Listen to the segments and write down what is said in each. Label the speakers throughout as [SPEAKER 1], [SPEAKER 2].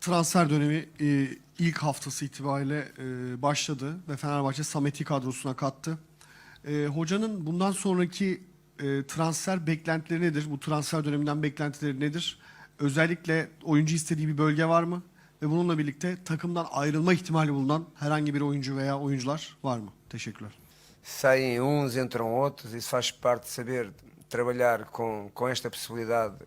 [SPEAKER 1] transfer dönemi e, ilk haftası itibariyle e, başladı ve Fenerbahçe Samet'i kadrosuna kattı. E, hocanın bundan sonraki transfer beklentileri nedir? Bu transfer döneminden beklentileri nedir? Özellikle oyuncu istediği bir bölge var mı? Ve bununla birlikte takımdan ayrılma ihtimali bulunan herhangi bir oyuncu veya oyuncular var mı? Teşekkürler.
[SPEAKER 2] saem uns, entram outros, isso faz parte de saber trabalhar com, com esta possibilidade.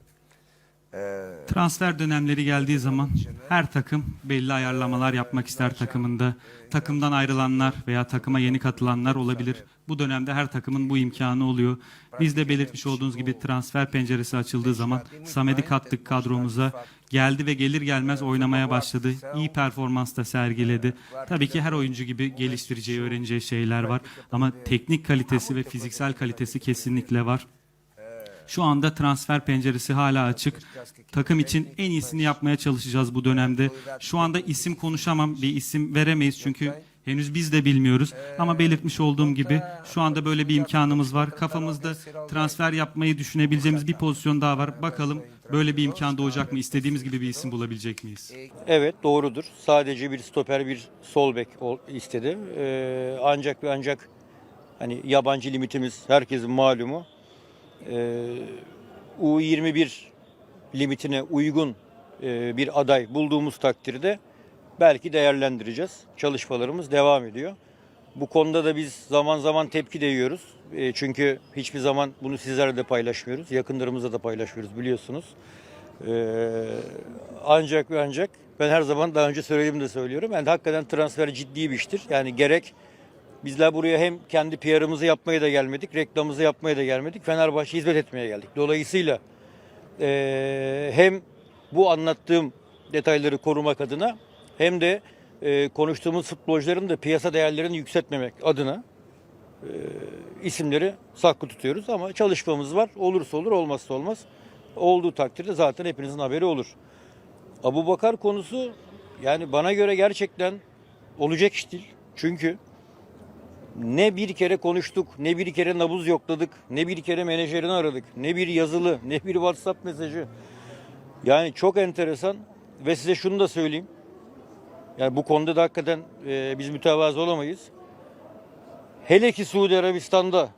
[SPEAKER 2] Eh,
[SPEAKER 3] Transfer dönemleri geldiği zaman her takım belli ayarlamalar yapmak ister takımında. Takımdan ayrılanlar veya takıma yeni katılanlar olabilir. Bu dönemde her takımın bu imkanı oluyor. Biz de belirtmiş olduğunuz gibi transfer penceresi açıldığı zaman Samet'i kattık kadromuza. Geldi ve gelir gelmez oynamaya başladı. İyi performans da sergiledi. Tabii ki her oyuncu gibi geliştireceği, öğreneceği şeyler var. Ama teknik kalitesi ve fiziksel kalitesi kesinlikle var. Şu anda transfer penceresi hala açık. Takım için en iyisini yapmaya çalışacağız bu dönemde. Şu anda isim konuşamam, bir isim veremeyiz çünkü henüz biz de bilmiyoruz. Ama belirtmiş olduğum gibi şu anda böyle bir imkanımız var. Kafamızda transfer yapmayı düşünebileceğimiz bir pozisyon daha var. Bakalım böyle bir imkan doğacak mı? İstediğimiz gibi bir isim bulabilecek miyiz?
[SPEAKER 4] Evet doğrudur. Sadece bir stoper bir sol bek ol- istedi. Ee, ancak ve ancak hani yabancı limitimiz herkesin malumu. Ee, U21 limitine uygun e, bir aday bulduğumuz takdirde belki değerlendireceğiz. Çalışmalarımız devam ediyor. Bu konuda da biz zaman zaman tepki de yiyoruz. E, çünkü hiçbir zaman bunu sizlerle de paylaşmıyoruz. Yakınlarımızla da paylaşmıyoruz biliyorsunuz. Ee, ancak ve ancak ben her zaman daha önce söylediğimi de söylüyorum. Yani hakikaten transfer ciddi bir iştir. Yani gerek bizler buraya hem kendi PR'ımızı yapmaya da gelmedik, reklamımızı yapmaya da gelmedik. Fenerbahçe hizmet etmeye geldik. Dolayısıyla eee, hem bu anlattığım detayları korumak adına hem de eee, konuştuğumuz futbolcuların da piyasa değerlerini yükseltmemek adına eee, isimleri saklı tutuyoruz. Ama çalışmamız var. Olursa olur, olmazsa olmaz. Olduğu takdirde zaten hepinizin haberi olur. Abu Bakar konusu yani bana göre gerçekten olacak iş değil. Çünkü ne bir kere konuştuk, ne bir kere nabız yokladık, ne bir kere menajerini aradık, ne bir yazılı, ne bir WhatsApp mesajı. Yani çok enteresan ve size şunu da söyleyeyim. Yani bu konuda da hakikaten e, biz mütevazı olamayız. Hele ki Suudi Arabistan'da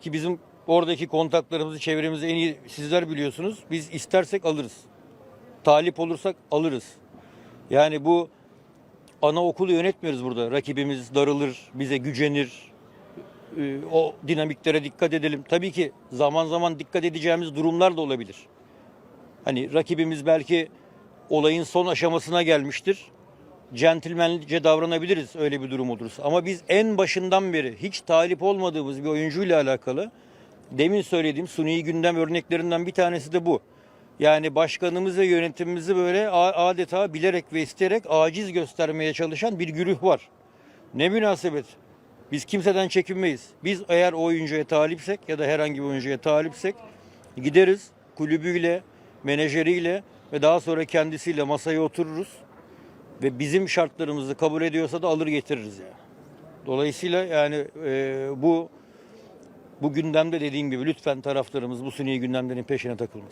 [SPEAKER 4] ki bizim oradaki kontaklarımızı, çevremizi en iyi sizler biliyorsunuz. Biz istersek alırız. Talip olursak alırız. Yani bu anaokulu yönetmiyoruz burada. Rakibimiz darılır, bize gücenir. Ee, O dinamiklere dikkat edelim. Tabii ki zaman zaman dikkat edeceğimiz durumlar da olabilir. Hani rakibimiz belki olayın son aşamasına gelmiştir. Centilmence davranabiliriz öyle bir durum olursa. Ama biz en başından beri hiç talip olmadığımız bir oyuncuyla alakalı demin söylediğim suni gündem örneklerinden bir tanesi de bu. Yani başkanımız ve yönetimimizi böyle adeta bilerek ve isteyerek aciz göstermeye çalışan bir güruh var. Ne münasebet. Biz kimseden çekinmeyiz. Biz eğer oyuncuya talipsek ya da herhangi bir oyuncuya talipsek gideriz kulübüyle, menajeriyle ve daha sonra kendisiyle masaya otururuz ve bizim şartlarımızı kabul ediyorsa da alır getiririz yani. Dolayısıyla yani e, bu bu gündemde dediğim gibi lütfen taraftarımız bu suni gündemlerin peşine takılmasın.